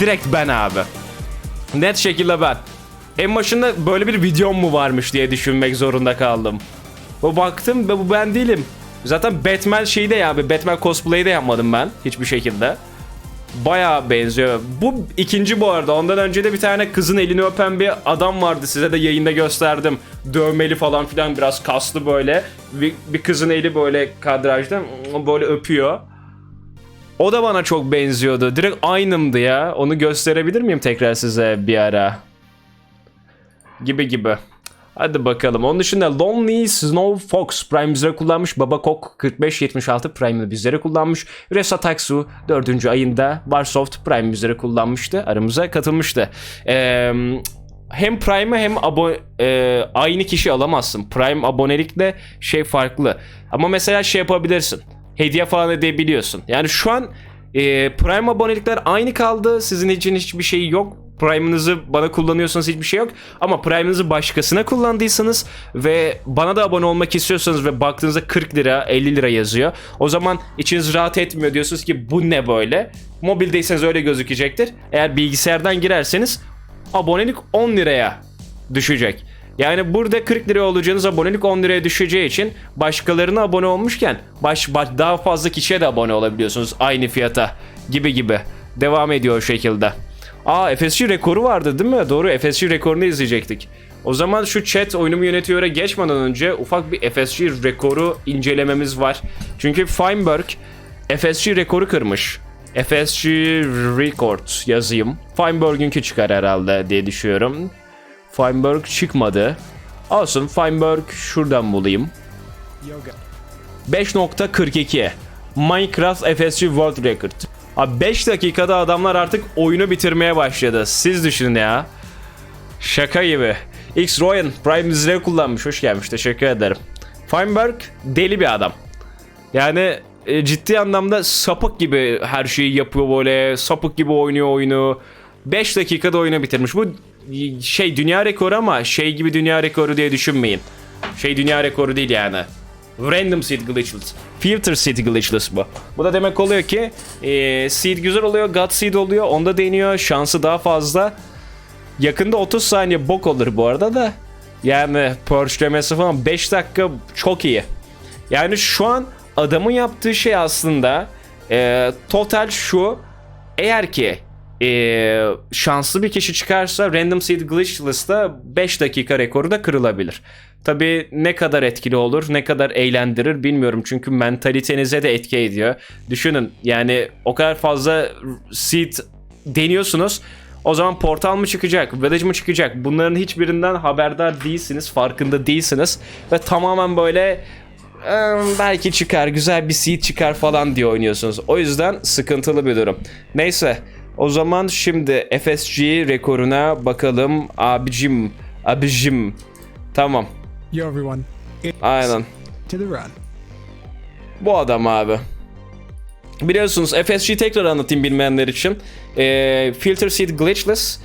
Direkt ben abi. Net şekilde ben. En başında böyle bir videom mu varmış diye düşünmek zorunda kaldım. Bu baktım ve bu ben değilim. Zaten Batman şeyi de ya abi Batman cosplay'i de yapmadım ben hiçbir şekilde. Bayağı benziyor. Bu ikinci bu arada. Ondan önce de bir tane kızın elini öpen bir adam vardı. Size de yayında gösterdim. Dövmeli falan filan biraz kaslı böyle. Bir, bir kızın eli böyle kadrajda böyle öpüyor. O da bana çok benziyordu. Direkt aynımdı ya. Onu gösterebilir miyim tekrar size bir ara? Gibi gibi. Hadi bakalım. Onun dışında Lonely Snow Fox Prime bizlere kullanmış. Baba Kok 4576 Prime'ı bizlere kullanmış. Resa Taksu 4. ayında Warsoft Prime bizlere kullanmıştı. Aramıza katılmıştı. Eee hem Prime'ı hem abo e, aynı kişi alamazsın. Prime abonelikle şey farklı. Ama mesela şey yapabilirsin. Hediye falan edebiliyorsun. Yani şu an e, Prime abonelikler aynı kaldı. Sizin için hiçbir şey yok. Prime'ınızı bana kullanıyorsanız hiçbir şey yok. Ama Prime'ınızı başkasına kullandıysanız ve bana da abone olmak istiyorsanız ve baktığınızda 40 lira 50 lira yazıyor. O zaman içiniz rahat etmiyor diyorsunuz ki bu ne böyle. Mobildeyseniz öyle gözükecektir. Eğer bilgisayardan girerseniz abonelik 10 liraya düşecek. Yani burada 40 lira olacağınız abonelik 10 liraya düşeceği için başkalarına abone olmuşken baş, baş- daha fazla kişiye de abone olabiliyorsunuz aynı fiyata gibi gibi. Devam ediyor o şekilde. Aa FSG rekoru vardı değil mi? Doğru FSG rekorunu izleyecektik. O zaman şu chat oyunumu yönetiyor'a geçmeden önce ufak bir FSG rekoru incelememiz var. Çünkü Feinberg FSG rekoru kırmış. FSG Record yazayım. Feinberg'ünki çıkar herhalde diye düşünüyorum. Feinberg çıkmadı. Olsun Feinberg şuradan bulayım. 5.42 Minecraft FSG World Record. Abi 5 dakikada adamlar artık oyunu bitirmeye başladı. Siz düşünün ya. Şaka gibi. X Royan Prime Zero kullanmış. Hoş gelmiş. Teşekkür ederim. Feinberg deli bir adam. Yani e, ciddi anlamda sapık gibi her şeyi yapıyor böyle. Sapık gibi oynuyor oyunu. 5 dakikada oyunu bitirmiş. Bu şey dünya rekoru ama şey gibi dünya rekoru diye düşünmeyin. Şey dünya rekoru değil yani. Random seed glitchless. Filter seed glitchless bu. Bu da demek oluyor ki e, seed güzel oluyor, god seed oluyor. Onda deniyor. Şansı daha fazla. Yakında 30 saniye bok olur bu arada da. Yani purge'lemesi falan 5 dakika çok iyi. Yani şu an adamın yaptığı şey aslında e, total şu. Eğer ki e, şanslı bir kişi çıkarsa Random Seed Glitchless'ta 5 dakika rekoru da kırılabilir. Tabi ne kadar etkili olur, ne kadar eğlendirir bilmiyorum. Çünkü mentalitenize de etki ediyor. Düşünün yani o kadar fazla seed deniyorsunuz. O zaman portal mı çıkacak, village mı çıkacak? Bunların hiçbirinden haberdar değilsiniz, farkında değilsiniz. Ve tamamen böyle "Eee, belki çıkar, güzel bir seed çıkar falan diye oynuyorsunuz. O yüzden sıkıntılı bir durum. Neyse, o zaman şimdi FSG rekoruna bakalım. Abicim, abicim. Tamam, Yo, everyone. Aynen. to the run. Bu adam abi. Biliyorsunuz FSG tekrar anlatayım bilmeyenler için. Ee, Filter Seed Glitchless.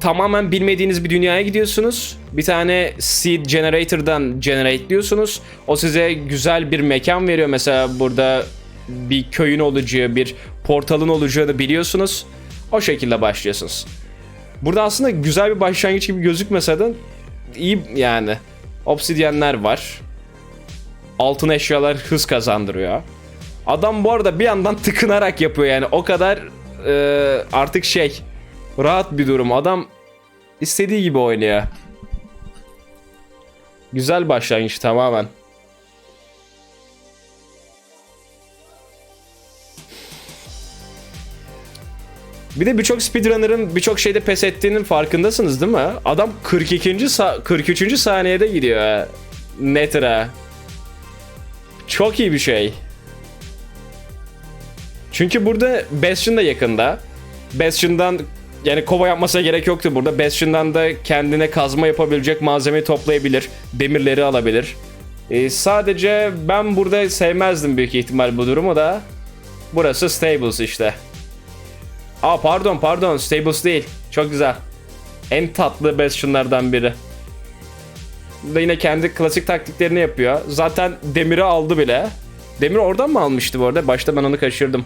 Tamamen bilmediğiniz bir dünyaya gidiyorsunuz. Bir tane seed generator'dan generate'liyorsunuz. O size güzel bir mekan veriyor. Mesela burada bir köyün olacağı, bir portalın olacağını biliyorsunuz. O şekilde başlıyorsunuz. Burada aslında güzel bir başlangıç gibi gözükmese de iyi yani. Obsidyenler var altın eşyalar hız kazandırıyor. Adam bu arada bir yandan tıkınarak yapıyor yani o kadar e, artık şey rahat bir durum. Adam istediği gibi oynuyor. Güzel başlangıç tamamen. Bir de birçok speedrunner'ın birçok şeyde pes ettiğinin farkındasınız değil mi? Adam 42. sa- 43. saniyede gidiyor ha. Nether'a. Çok iyi bir şey. Çünkü burada Bastion da yakında. Bastion'dan yani kova yapmasına gerek yoktu burada. Bastion'dan da kendine kazma yapabilecek malzemeyi toplayabilir. Demirleri alabilir. Ee, sadece ben burada sevmezdim büyük ihtimal bu durumu da. Burası Stables işte. Aa pardon pardon Stables değil. Çok güzel. En tatlı Bastion'lardan biri. da yine kendi klasik taktiklerini yapıyor. Zaten demiri aldı bile. Demir oradan mı almıştı bu arada? Başta ben onu kaçırdım.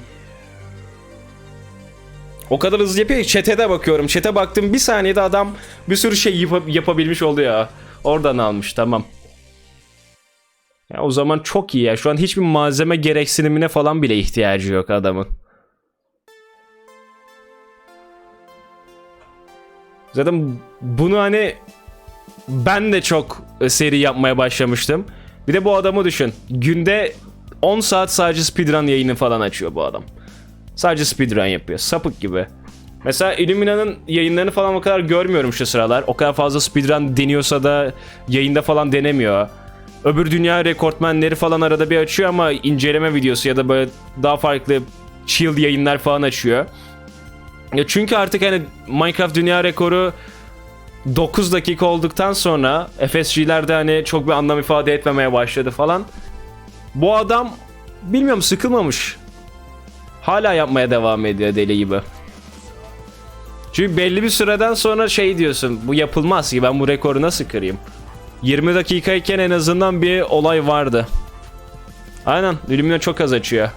O kadar hızlı yapıyor ki chat'e de bakıyorum. Chat'e baktım bir saniyede adam bir sürü şey yapa- yapabilmiş oluyor. Oradan almış tamam. Ya o zaman çok iyi ya. Şu an hiçbir malzeme gereksinimine falan bile ihtiyacı yok adamın. Zaten bunu hani ben de çok e, seri yapmaya başlamıştım. Bir de bu adamı düşün. Günde 10 saat sadece speedrun yayını falan açıyor bu adam. Sadece speedrun yapıyor. Sapık gibi. Mesela Illumina'nın yayınlarını falan o kadar görmüyorum şu sıralar. O kadar fazla speedrun deniyorsa da yayında falan denemiyor. Öbür dünya rekortmenleri falan arada bir açıyor ama inceleme videosu ya da böyle daha farklı chill yayınlar falan açıyor. Ya çünkü artık hani Minecraft dünya rekoru 9 dakika olduktan sonra FSG'lerde hani çok bir anlam ifade etmemeye başladı falan. Bu adam bilmiyorum sıkılmamış. Hala yapmaya devam ediyor deli gibi. Çünkü belli bir süreden sonra şey diyorsun bu yapılmaz ki ben bu rekoru nasıl kırayım? 20 dakikayken en azından bir olay vardı. Aynen Illumina çok az açıyor.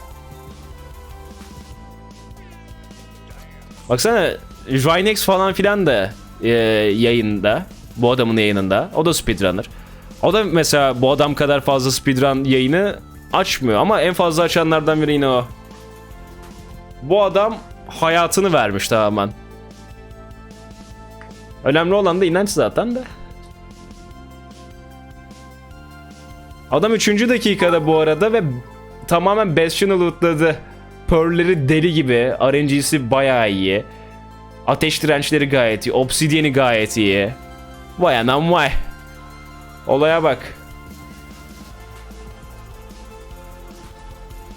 Baksana Jynex falan filan da e, yayında. Bu adamın yayınında. O da speedrunner. O da mesela bu adam kadar fazla speedrun yayını açmıyor ama en fazla açanlardan biri yine o. Bu adam hayatını vermiş tamamen. Önemli olan da inanç zaten de. Adam 3. dakikada bu arada ve tamamen Bastion'ı lootladı. Pearl'leri deli gibi. RNG'si bayağı iyi. Ateş dirençleri gayet iyi. Obsidian'i gayet iyi. Vay anam vay. Olaya bak.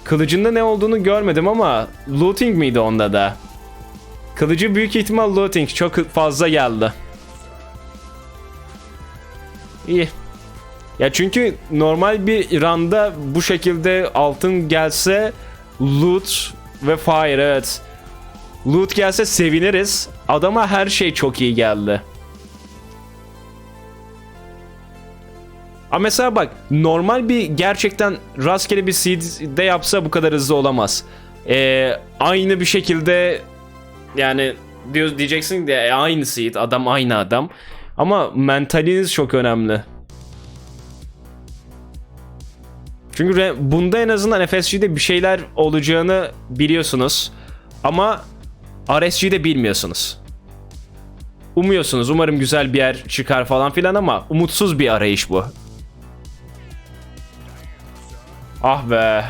Kılıcında ne olduğunu görmedim ama looting miydi onda da? Kılıcı büyük ihtimal looting. Çok fazla geldi. İyi. Ya çünkü normal bir randa bu şekilde altın gelse loot ve fire evet. Loot gelse seviniriz. Adama her şey çok iyi geldi. Ama mesela bak normal bir gerçekten rastgele bir seed de yapsa bu kadar hızlı olamaz. Ee, aynı bir şekilde yani diyor diyeceksin de "E, aynı seed adam aynı adam. Ama mentaliniz çok önemli. Çünkü bunda en azından FSG'de bir şeyler olacağını biliyorsunuz. Ama RSG'de bilmiyorsunuz. Umuyorsunuz. Umarım güzel bir yer çıkar falan filan ama umutsuz bir arayış bu. Ah be.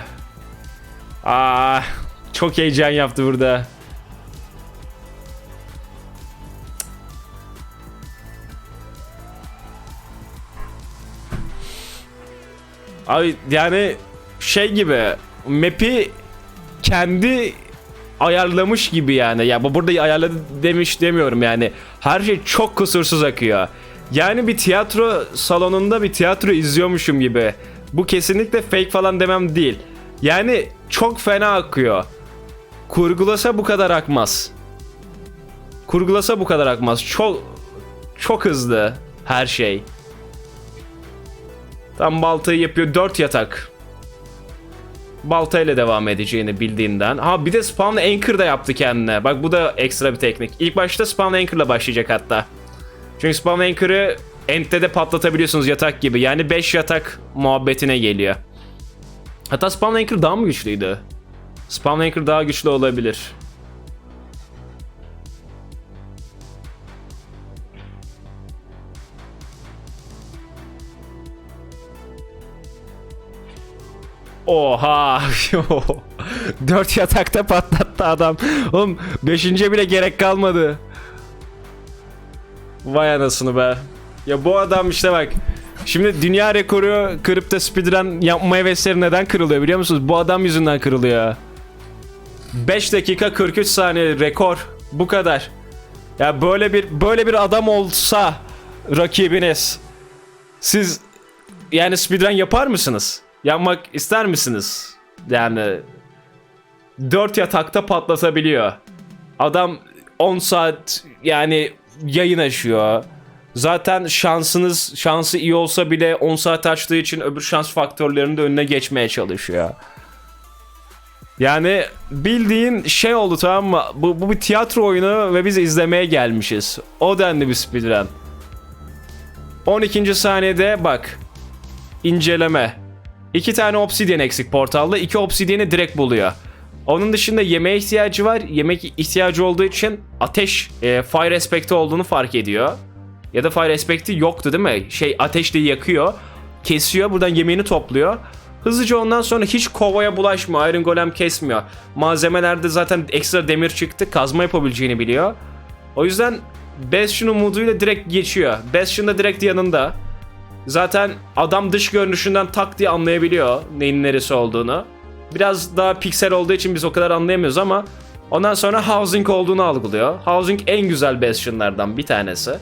Ah, çok heyecan yaptı burada. Abi yani şey gibi map'i kendi ayarlamış gibi yani. Ya bu burada ayarladı demiş demiyorum yani. Her şey çok kusursuz akıyor. Yani bir tiyatro salonunda bir tiyatro izliyormuşum gibi. Bu kesinlikle fake falan demem değil. Yani çok fena akıyor. Kurgulasa bu kadar akmaz. Kurgulasa bu kadar akmaz. Çok çok hızlı her şey. Tam baltayı yapıyor. 4 yatak. Baltayla devam edeceğini bildiğinden. Ha bir de spawn anchor da yaptı kendine. Bak bu da ekstra bir teknik. İlk başta spawn anchor'la başlayacak hatta. Çünkü spawn anchor'ı end'de de patlatabiliyorsunuz yatak gibi. Yani 5 yatak muhabbetine geliyor. Hatta spawn anchor daha mı güçlüydü? Spawn anchor daha güçlü olabilir. Oha. Dört yatakta patlattı adam. Oğlum beşinci bile gerek kalmadı. Vay anasını be. Ya bu adam işte bak. Şimdi dünya rekoru kırıp da speedrun yapma hevesleri neden kırılıyor biliyor musunuz? Bu adam yüzünden kırılıyor. 5 dakika 43 saniye rekor. Bu kadar. Ya böyle bir böyle bir adam olsa rakibiniz siz yani speedrun yapar mısınız? Yapmak ister misiniz? Yani 4 yatakta patlatabiliyor. Adam 10 saat yani yayın açıyor. Zaten şansınız şansı iyi olsa bile 10 saat açtığı için öbür şans faktörlerinin de önüne geçmeye çalışıyor. Yani bildiğin şey oldu tamam mı? Bu, bu bir tiyatro oyunu ve biz izlemeye gelmişiz. O denli bir speedrun. 12. saniyede bak. İnceleme. İki tane obsidyen eksik portalda. iki obsidyeni direkt buluyor. Onun dışında yemeğe ihtiyacı var. Yemek ihtiyacı olduğu için ateş e, fire aspekti olduğunu fark ediyor. Ya da fire aspekti yoktu değil mi? Şey ateşle yakıyor. Kesiyor. Buradan yemeğini topluyor. Hızlıca ondan sonra hiç kovaya bulaşmıyor. Iron Golem kesmiyor. Malzemelerde zaten ekstra demir çıktı. Kazma yapabileceğini biliyor. O yüzden Bastion umuduyla direkt geçiyor. Bastion da direkt yanında. Zaten adam dış görünüşünden tak diye anlayabiliyor neyin neresi olduğunu. Biraz daha piksel olduğu için biz o kadar anlayamıyoruz ama ondan sonra housing olduğunu algılıyor. Housing en güzel bastionlardan bir tanesi.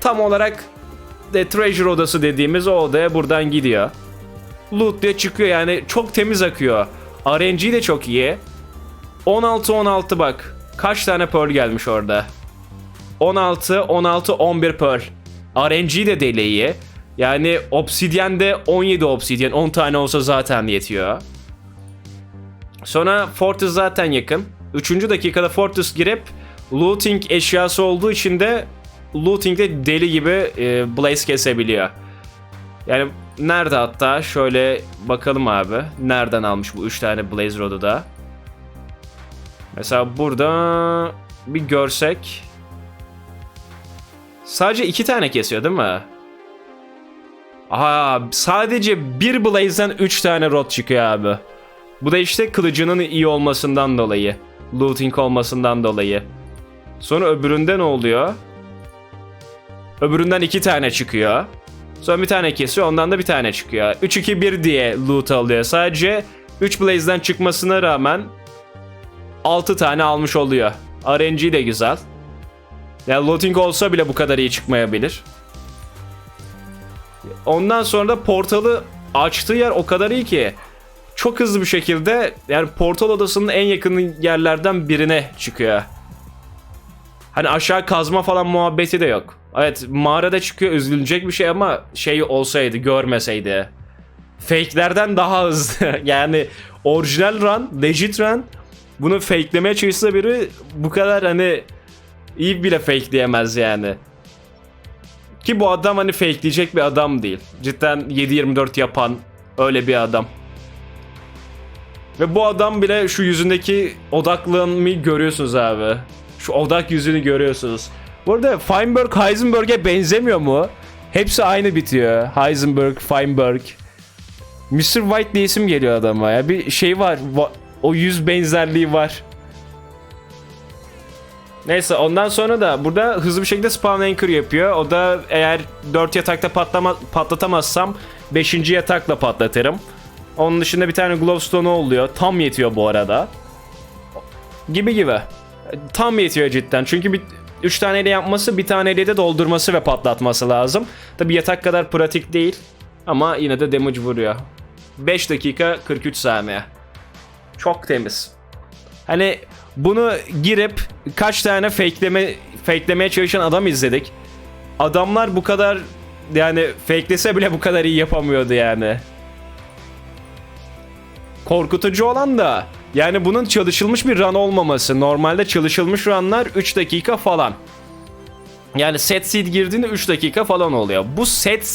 Tam olarak de treasure odası dediğimiz o odaya buradan gidiyor. Loot diye çıkıyor yani çok temiz akıyor. RNG de çok iyi. 16-16 bak. Kaç tane pearl gelmiş orada. 16, 16, 11 pearl. RNG de deli iyi. Yani obsidyen de 17 obsidyen. 10 tane olsa zaten yetiyor. Sonra Fortress zaten yakın. 3. dakikada Fortress girip looting eşyası olduğu için de looting'de deli gibi e, blaze kesebiliyor. Yani nerede hatta şöyle bakalım abi. Nereden almış bu 3 tane blaze rod'u da. Mesela burada bir görsek. Sadece 2 tane kesiyor değil mi? Aa, sadece bir blaze'den 3 tane rod çıkıyor abi. Bu da işte kılıcının iyi olmasından dolayı. Looting olmasından dolayı. Sonra öbüründe ne oluyor? Öbüründen iki tane çıkıyor. Sonra bir tane kesiyor ondan da bir tane çıkıyor. 3-2-1 diye loot alıyor. Sadece 3 Blaze'den çıkmasına rağmen 6 tane almış oluyor. RNG de güzel. Yani looting olsa bile bu kadar iyi çıkmayabilir. Ondan sonra da portalı açtığı yer o kadar iyi ki çok hızlı bir şekilde yani portal odasının en yakın yerlerden birine çıkıyor. Hani aşağı kazma falan muhabbeti de yok. Evet mağarada çıkıyor üzülecek bir şey ama şey olsaydı görmeseydi. Fake'lerden daha hızlı. yani orijinal run, legit run bunu fake'lemeye çalışsa biri bu kadar hani iyi bile fake'leyemez yani. Ki bu adam hani fake'leyecek bir adam değil. Cidden 7-24 yapan öyle bir adam. Ve bu adam bile şu yüzündeki odaklanmayı görüyorsunuz abi. Şu odak yüzünü görüyorsunuz. Bu arada Feinberg Heisenberg'e benzemiyor mu? Hepsi aynı bitiyor. Heisenberg, Feinberg. Mr. White diye isim geliyor adama ya. Bir şey var. va- O yüz benzerliği var. Neyse ondan sonra da burada hızlı bir şekilde spawn anchor yapıyor. O da eğer 4 yatakta patlama, patlatamazsam 5. yatakla patlatırım. Onun dışında bir tane glowstone oluyor. Tam yetiyor bu arada. Gibi gibi. Tam yetiyor cidden. Çünkü bir 3 taneyle yapması, bir taneyle de doldurması ve patlatması lazım. Tabi yatak kadar pratik değil. Ama yine de damage vuruyor. 5 dakika 43 saniye. Çok temiz. Hani bunu girip kaç tane fakeleme fakelemeye çalışan adam izledik. Adamlar bu kadar yani fakelese bile bu kadar iyi yapamıyordu yani. Korkutucu olan da yani bunun çalışılmış bir run olmaması. Normalde çalışılmış runlar 3 dakika falan. Yani set seed girdiğinde 3 dakika falan oluyor. Bu set seed